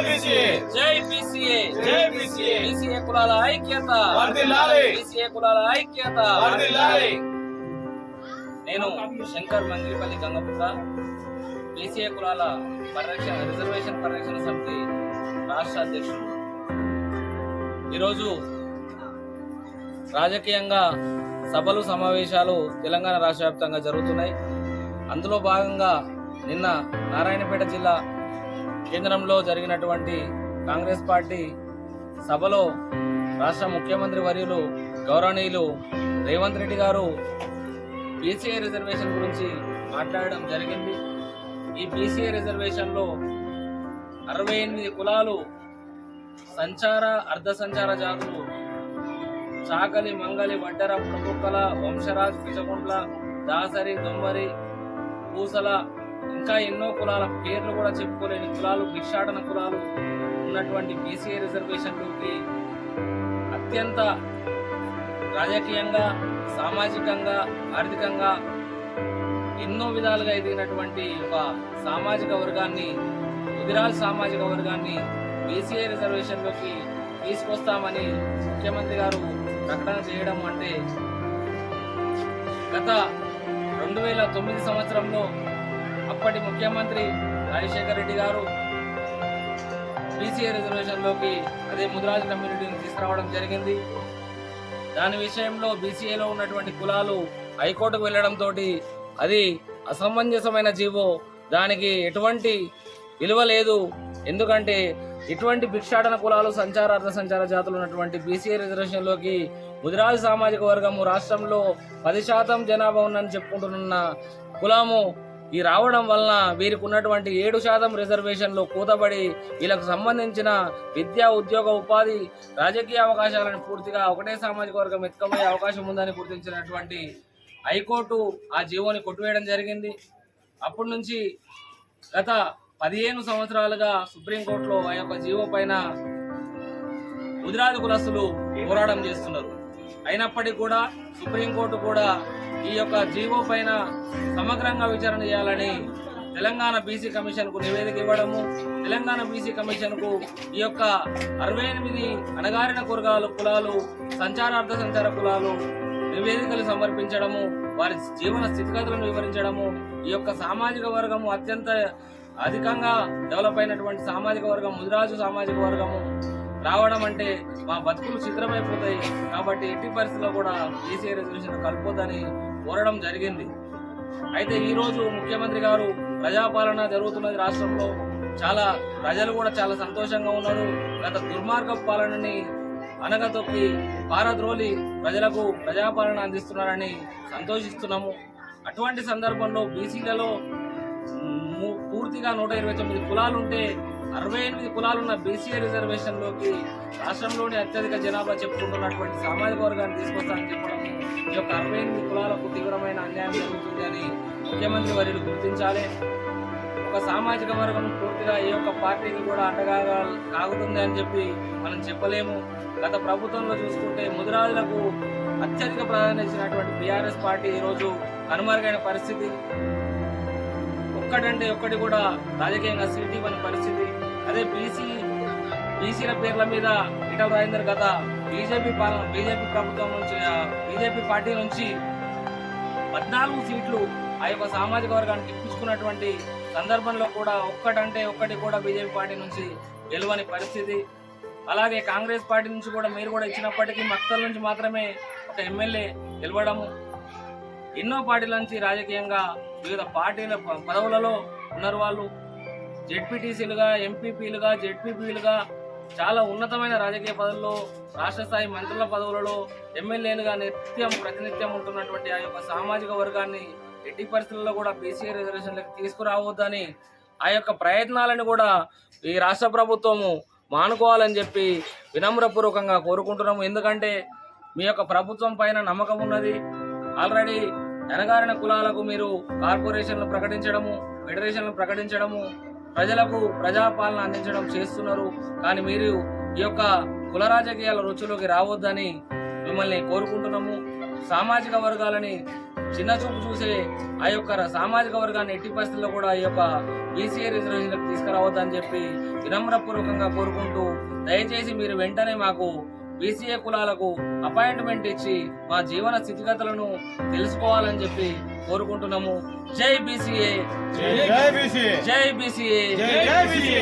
జై బీసీఏ. జై BCA. BCA కులాల ఐక్యత. బీసీఏ కులాల ఐక్యత. నేను శంకర్ మంగిరిపల్లి గంగపుత్ర బీసీఏ కులాల పరిరక్షణ రిజర్వేషన్ పరిరక్షణ సమితి రాష్ట్ర అధ్యక్షుడు. ఈరోజు రాజకీయంగా సభలు సమావేశాలు తెలంగాణ రాష్ట్ర వ్యాప్తంగా జరుగుతున్నాయి. అందులో భాగంగా నిన్న నారాయణపేట జిల్లా కేంద్రంలో జరిగినటువంటి కాంగ్రెస్ పార్టీ సభలో రాష్ట్ర ముఖ్యమంత్రి వర్యులు గౌరవనీయులు రేవంత్ రెడ్డి గారు బీసీఐ రిజర్వేషన్ గురించి మాట్లాడడం జరిగింది. ఈ బీసీఐ రిజర్వేషన్లో అరవై ఎనిమిది కులాలు సంచార అర్ధ సంచార జాతులు చాకలి మంగలి వడ్డర ప్రముఖల వంశరాజ్ పిచకుంట్ల దాసరి దొమ్మరి పూసల ఇంకా ఎన్నో కులాల పేర్లు కూడా చెప్పుకోలేని కులాలు భిక్షాటన కులాలు ఉన్నటువంటి బీసీఐ రిజర్వేషన్లోకి అత్యంత రాజకీయంగా సామాజికంగా ఆర్థికంగా ఎన్నో విధాలుగా ఎదిగినటువంటి ఒక సామాజిక వర్గాన్ని ముదిరాజ్ సామాజిక వర్గాన్ని బీసీఐ రిజర్వేషన్లోకి తీసుకొస్తామని ముఖ్యమంత్రి గారు ప్రకటన చేయడం అంటే గత రెండు వేల తొమ్మిది సంవత్సరంలో అప్పటి ముఖ్యమంత్రి రాజశేఖర రెడ్డి గారు బీసీఏ రిజర్వేషన్లోకి అదే ముదిరాజు కమ్యూనిటీని తీసుకురావడం జరిగింది. దాని విషయంలో బీసీఏలో ఉన్నటువంటి కులాలు హైకోర్టుకు వెళ్ళడంతో అది అసమంజసమైన జీవో. దానికి ఎటువంటి విలువ లేదు. ఎందుకంటే ఇటువంటి భిక్షాటన కులాలు సంచార అర్ధ సంచార జాతులు ఉన్నటువంటి బీసీఏ రిజర్వేషన్లోకి ముదిరాజు సామాజిక వర్గము రాష్ట్రంలో పది శాతం జనాభా ఉందని చెప్పుకుంటున్న కులము ఈ రావడం వలన వీరికి ఉన్నటువంటి ఏడు శాతం రిజర్వేషన్లో కూతబడి వీళ్ళకు సంబంధించిన విద్యా ఉద్యోగ ఉపాధి రాజకీయ అవకాశాలను పూర్తిగా ఒకటే సామాజిక వర్గం ఎత్తుకపోయే అవకాశం ఉందని గుర్తించినటువంటి హైకోర్టు ఆ జీవోని కొట్టివేయడం జరిగింది. అప్పటి నుంచి గత పదిహేను సంవత్సరాలుగా సుప్రీంకోర్టులో ఆ యొక్క జీవో పైన ముదిరాజు కులస్తులు పోరాటం చేస్తున్నారు. అయినప్పటికీ కూడా సుప్రీంకోర్టు కూడా ఈ యొక్క జీవో పైన సమగ్రంగా విచారణ చేయాలని తెలంగాణ బీసీ కమిషన్కు నివేదిక ఇవ్వడము తెలంగాణ బీసీ కమిషన్కు ఈ యొక్క అరవై ఎనిమిది అణగారిన కురగాలు కులాలు సంచార అర్ధ సంచార కులాలు నివేదికలు సమర్పించడము వారి జీవన స్థితిగతులను వివరించడము ఈ యొక్క సామాజిక వర్గము అత్యంత అధికంగా డెవలప్ అయినటువంటి సామాజిక వర్గం ముదిరాజు సామాజిక వర్గము రావడం అంటే మా బతుకులు చిత్రమైపోతాయి. కాబట్టి ఎట్టి పరిస్థితుల్లో కూడా బీసీ రెజల్యూషన్ కలుపుద్దని కోరడం జరిగింది. అయితే ఈరోజు ముఖ్యమంత్రి గారు ప్రజాపాలన జరుగుతున్నది రాష్ట్రంలో. చాలా ప్రజలు కూడా చాలా సంతోషంగా ఉన్నారు. గత దుర్మార్గ పాలనని అనగతొక్కి పారద్రోలి ప్రజలకు ప్రజాపాలన అందిస్తున్నారని సంతోషిస్తున్నాము. అటువంటి సందర్భంలో బీసీలలో పూర్తిగా నూట ఇరవై తొమ్మిది కులాలు ఉంటే అరవై ఎనిమిది కులాలున్న బీసీ రిజర్వేషన్లోకి రాష్ట్రంలోని అత్యధిక జనాభా చెప్పుకుంటున్నటువంటి సామాజిక వర్గాన్ని తీసుకొస్తానని చెప్పడం ఈ యొక్క అరవై ఎనిమిది కులాలకు తీవ్రమైన అన్యాయం జరుగుతుందని ముఖ్యమంత్రి వర్యులు గుర్తించాలి. ఒక సామాజిక వర్గం పూర్తిగా ఈ యొక్క పార్టీకి కూడా అండగా కాగుతుంది అని చెప్పి మనం చెప్పలేము. గత ప్రభుత్వంలో చూసుకుంటే ముదిరాజులకు అత్యధిక ప్రాధాన్యత ఇచ్చినటువంటి బీఆర్ఎస్ పార్టీ ఈరోజు కనుమరుగైన పరిస్థితి. ఒక్కటంటే ఒక్కటి కూడా రాజకీయంగా సీట్ ఇవ్వని పరిస్థితి. అదే బీసీ బీసీల పేర్ల మీద ఈటల రాజేందర్ గత బీజేపీ పాలన బీజేపీ ప్రభుత్వం నుంచి బీజేపీ పార్టీ నుంచి పద్నాలుగు సీట్లు ఆ యొక్క సామాజిక వర్గానికి ఇప్పించుకున్నటువంటి సందర్భంలో కూడా ఒక్కటంటే ఒక్కటి కూడా బీజేపీ పార్టీ నుంచి గెలవని పరిస్థితి. అలాగే కాంగ్రెస్ పార్టీ నుంచి కూడా మీరు కూడా ఇచ్చినప్పటికీ మక్తల నుంచి మాత్రమే ఒక ఎమ్మెల్యే గెలవడము. ఎన్నో పార్టీల నుంచి రాజకీయంగా వివిధ పార్టీల పదవులలో ఉన్నారు వాళ్ళు. జెడ్పీటీసీలుగా ఎంపీపీలుగా జెడ్పీపీలుగా చాలా ఉన్నతమైన రాజకీయ పదవుల్లో రాష్ట్ర స్థాయి మంత్రుల పదవులలో ఎమ్మెల్యేలుగా నిత్యం ప్రతినిత్యం ఉంటున్నటువంటి ఆ యొక్క సామాజిక వర్గాన్ని ఎట్టి పరిస్థితుల్లో కూడా బీసీ రిజర్వేషన్లకు తీసుకురావద్దని ఆ యొక్క ప్రయత్నాలను కూడా ఈ రాష్ట్ర ప్రభుత్వము మానుకోవాలని చెప్పి వినమ్రపూర్వకంగా కోరుకుంటున్నాము. ఎందుకంటే మీ యొక్క ప్రభుత్వం పైన నమ్మకం ఉన్నది. ఆల్రెడీ వెనగారిన కులాలకు మీరు కార్పొరేషన్లు ప్రకటించడము ఫెడరేషన్లు ప్రకటించడము ప్రజలకు ప్రజాపాలన అందించడం చేస్తున్నారు. కానీ మీరు ఈ యొక్క కుల రాజకీయాల రుచిలోకి రావద్దని మిమ్మల్ని కోరుకుంటున్నాము. సామాజిక వర్గాలని చిన్న చూపు చూసే ఆ యొక్క సామాజిక వర్గాన్ని ఎట్టి పరిస్థితుల్లో కూడా ఈ యొక్క బీసీఏ రిజర్వేషన్లకు తీసుకురావద్దని చెప్పి వినమ్రపూర్వకంగా కోరుకుంటూ దయచేసి మీరు వెంటనే మాకు బీసీఏ కులాలకు అపాయింట్మెంట్ ఇచ్చి మా జీవన స్థితిగతులను తెలుసుకోవాలని చెప్పి కోరుకుంటున్నాము. జై బీసీఏ. జై జై బీసీ జై బీసీఏ. జై జై బీసీ